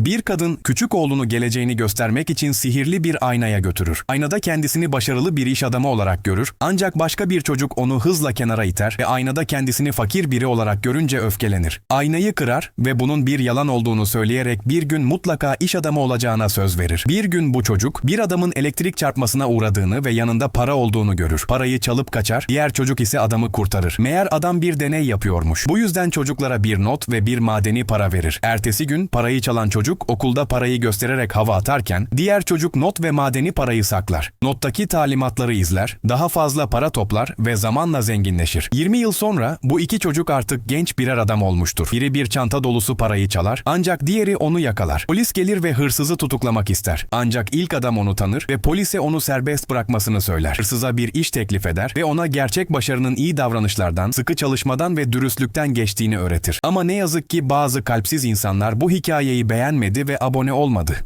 Bir kadın küçük oğlunu geleceğini göstermek için sihirli bir aynaya götürür. Aynada kendisini başarılı bir iş adamı olarak görür ancak başka bir çocuk onu hızla kenara iter ve aynada kendisini fakir biri olarak görünce öfkelenir. Aynayı kırar ve bunun bir yalan olduğunu söyleyerek bir gün mutlaka iş adamı olacağına söz verir. Bir gün bu çocuk bir adamın elektrik çarpmasına uğradığını ve yanında para olduğunu görür. Parayı çalıp kaçar, diğer çocuk ise adamı kurtarır. Meğer adam bir deney yapıyormuş. Bu yüzden çocuklara bir not ve bir madeni para verir. Ertesi gün parayı çalan çocuk okulda parayı göstererek hava atarken diğer çocuk not ve madeni parayı saklar. Nottaki talimatları izler, daha fazla para toplar ve zamanla zenginleşir. 20 yıl sonra bu iki çocuk artık genç birer adam olmuştur. Biri bir çanta dolusu parayı çalar ancak diğeri onu yakalar. Polis gelir ve hırsızı tutuklamak ister. Ancak ilk adam onu tanır ve polise onu serbest bırakmasını söyler. Hırsıza bir iş teklif eder ve ona gerçek başarının iyi davranışlardan, sıkı çalışmadan ve dürüstlükten geçtiğini öğretir. Ama ne yazık ki bazı kalpsiz insanlar bu hikayeyi beğenmedi ve abone olmadı.